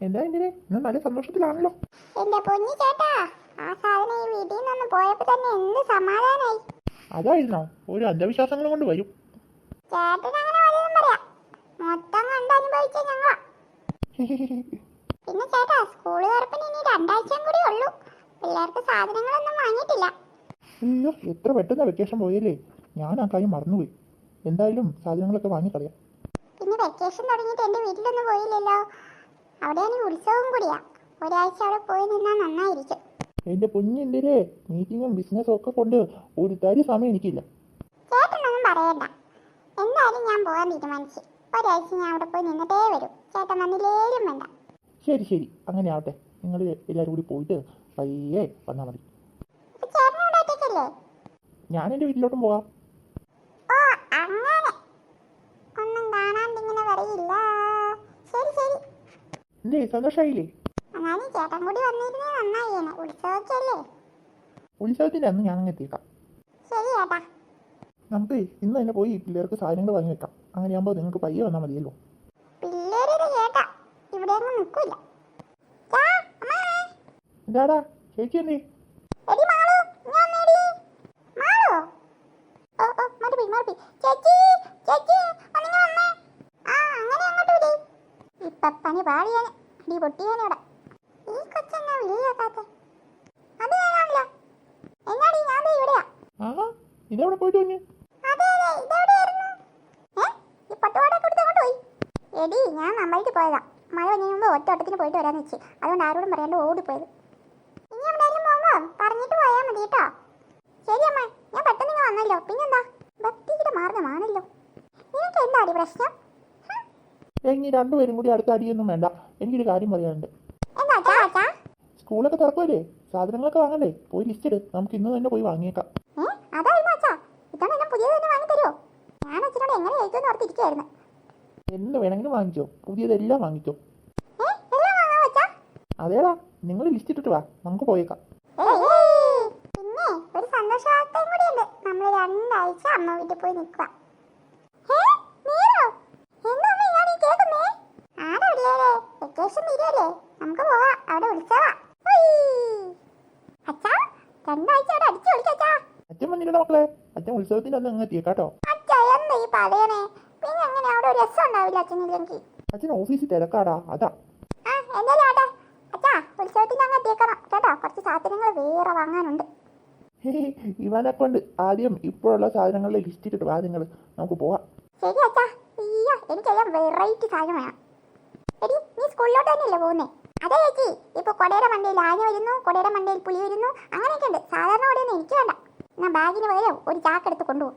എന്താ എന്തിനെ ഇന്ന് നല്ല സന്തോഷത്തിലാണല്ലോ. എന്റെ പൊന്നി ചേട്ടാ ആ സാധനം ഈ വീട്ടിൽ നിന്ന് പോയപ്പോ തന്നെ എന്ത് സമാധാനായി. അതായിരുന്നോ? ഒരു അന്ധവിശ്വാസങ്ങൾ കൊണ്ട് വരും. ചേട്ടൻ അങ്ങനെ വല്ലതും പറയാം. മൊത്തം കണ്ട് അനുഭവിച്ച ഞങ്ങളാ. പിന്നെ ചേട്ടാ സ്കൂൾ തുറപ്പിന് ഇനി രണ്ടാഴ്ചയും കൂടി ഉള്ളൂ. പിള്ളേർക്ക് സാധനങ്ങളൊന്നും വാങ്ങിയിട്ടില്ല. അയ്യോ എത്ര പെട്ടെന്ന് വെക്കേഷൻ പോയല്ലേ ഞാൻ ആ കാര്യം മറന്നുപോയി. എന്തായാലും സാധനങ്ങളൊക്കെ വാങ്ങിക്കളയാം. പിന്നെ വെക്കേഷൻ തുടങ്ങിയിട്ട് എന്റെ വീട്ടിലൊന്നും പോയില്ലല്ലോ. അവിടെയാണെങ്കിൽ ഉത്സവം കൂടിയാ. ഒരാഴ്ച അവിടെ പോയി നിന്നാൽ നന്നായിരിക്കും. എന്റെ പൊന്നിന്റെ മീറ്റിങ്ങും ബിസിനസ്സും ഒക്കെ കൊണ്ട് ഒരു തരി സമയം എനിക്കില്ല. ചേട്ടനൊന്നും പറയണ്ട. എന്തായാലും ഞാൻ പോകാൻ തീരുമാനിച്ചു. ഒരാഴ്ച ഞാൻ അവിടെ പോയി നിന്നിട്ടേ വരും. ചേട്ടൻ വന്നില്ലേലും വേണ്ട. ശരി ശരി. അങ്ങനെ ആവട്ടെ. നിങ്ങൾ എല്ലാവരും കൂടി പോയിട്ട് പയ്യെ വന്നാൽ മതി. ഞാൻ എന്റെ വീട്ടിലോട്ടും പോവാം ഓ അങ്ങനെ. ഒന്നും കാണാണ്ടിങ്ങനെ പറയില്ല എന്തേ സന്തോഷമായില്ലേ എന്നാലും ചേട്ടൻ കൂടി വന്നിരുന്നേ നന്നായേനെ. ഉത്സവമൊക്കെ അല്ലേ ഉത്സവത്തിന്റെ അന്ന് ഞാൻ അങ്ങ് എത്തിയേക്കാം. ശരി ചേട്ടാ. നമുക്ക് ഇന്ന് തന്നെ പോയി പിള്ളേർക്ക് സാധനങ്ങൾ വാങ്ങി വെക്കാം. അങ്ങനെയാകുമ്പോൾ നിങ്ങൾക്ക് പയ്യെ വന്നാൽ മതിയല്ലോ. പിള്ളേരുടെ ചേട്ടാ. ഇവിടെ ഒന്നും നിൽക്കൂല ചാ, അമ്മേ. എന്താടാ ചേച്ചി എന്തേ എടി മാളു, ഇങ്ങ് വന്നെടി. മാളു. ഓ, ഓ, മാറി പോയി, മാറി പോയി. ചേച്ചി, ചേച്ചി, ഒന്നിങ്ങ് വന്നേ. ആ, അങ്ങനെ അങ്ങോട്ട് വിട്. ഇപ്പൊ പണി പാളിയാണ്. അടി പൊട്ടിയാണ് ഇവിടെ. ഈ കൊച്ചെന്നാ വിളി കേൾക്കാത്തെ? അത് ഞാനാണല്ലോ. എന്നാടി, ഞാൻ ഇവിടെയാ. ആഹാ ഇതെവിടെ പോയിട്ട് വന്നു അതെ, അതെ, ഇതെവിടെയായിരുന്നു? ഏ, ഈ എങ്ങോട്ട് പോയി? എടി ഞാൻ നന്നായിട്ട് പോയതാ മഴ വന്നതിന് മുമ്പ് ഒറ്റ ഓട്ടത്തിന് പോയിട്ട് വരാന്ന് വെച്ച് അതുകൊണ്ട് ആരോടും പറയാണ്ട് ഓടിപ്പോയത് ഇനി എവിടെയെങ്കിലും പോകുമ്പോ പറഞ്ഞിട്ട് പോയാൽ മതി കേട്ടോ ശരി അമ്മ ഞാൻ പെട്ടെന്ന് ഇങ്ങനെ വന്നല്ലോ പിന്നെന്താ ഭക്തിയുടെ മാർഗമാണല്ലോ നിനക്ക് എന്താടി പ്രശ്നം ഇനി രണ്ടുപേരും കൂടി അടുത്ത അടിയൊന്നും വേണ്ട. എനിക്കൊരു കാര്യം പറയാനുണ്ട്. സ്കൂളൊക്കെ തുറക്കുമല്ലേ സാധനങ്ങളൊക്കെ വാങ്ങണ്ടേ? പോയി ലിസ്റ്റ് ഇട്. നമുക്ക് ഇന്ന് തന്നെ പോയി വാങ്ങിയേക്കാം. എന്ത് വേണമെങ്കിലും വാങ്ങിച്ചോ. പുതിയതെല്ലാം വാങ്ങിച്ചോ. അതേടാ. നിങ്ങൾ ലിസ്റ്റ് ഇട്ടിട്ട് വാ. നമുക്ക് പോയേക്കാം! പിന്നെ ഒരു സന്തോഷവാർത്തയും കൂടിയുണ്ട് നമ്മൾ രണ്ടാഴ്ച അമ്മ വീട്ടിൽ പോയി നിൽക്കുക വെക്കേഷൻ നമുക്ക് പോവാ. അവിടെ ഉത്സവ അച്ഛാ രണ്ടാഴ്ച അവിടെ അടിച്ചു വിളിക്കച്ചാ അച്ഛൻ വന്നില്ലടാ മക്കളെ? അച്ഛൻ ഉത്സവത്തിന്റെ അന്ന് അങ്ങ് എത്തിയേക്കാട്ടോ അച്ഛാ എന്താ ഈ പറയണേ? പിന്നെ എങ്ങനെ? അവിടെ ഒരു രസം ഉണ്ടാവില്ല അച്ഛനില്ലെങ്കിൽ അച്ഛൻ ഓഫീസിൽ തിരക്കാടാ അതാ. ആ എന്തായാലും ആട്ടെ അച്ഛാ ഉത്സവത്തിന് അങ്ങ് എത്തിയേക്കണം. കേട്ടോ കുറച്ച് സാധനങ്ങൾ വേറെ വാങ്ങാനുണ്ട്. ഇവനെ കൊണ്ട് ആദ്യം ഇപ്പോഴുള്ള സാധനങ്ങളുടെ ലിസ്റ്റ് ഇട്ടിട്ട് വാ നിങ്ങൾ നമുക്ക് പോവാം. ശരി അച്ഛാ. അയ്യോ എനിക്കെല്ലാം വെറൈറ്റി സാധനം വേണം. എടി നീ സ്കൂളിലോട്ട് തന്നെയല്ലേ പോകുന്നേ? അതെ ചേച്ചി. ഇപ്പൊ കൊടയുടെ മണ്ടയിൽ ആഞ്ഞ വരുന്നു കൊടയുടെ മണ്ടയിൽ പുലി വരുന്നു അങ്ങനെയൊക്കെ ഉണ്ട് സാധാരണ കൊടയൊന്നും എനിക്ക് വേണ്ട. ഞാൻ ബാഗിന് പകരം ഒരു ചാക്കെടുത്ത് കൊണ്ടുപോകും.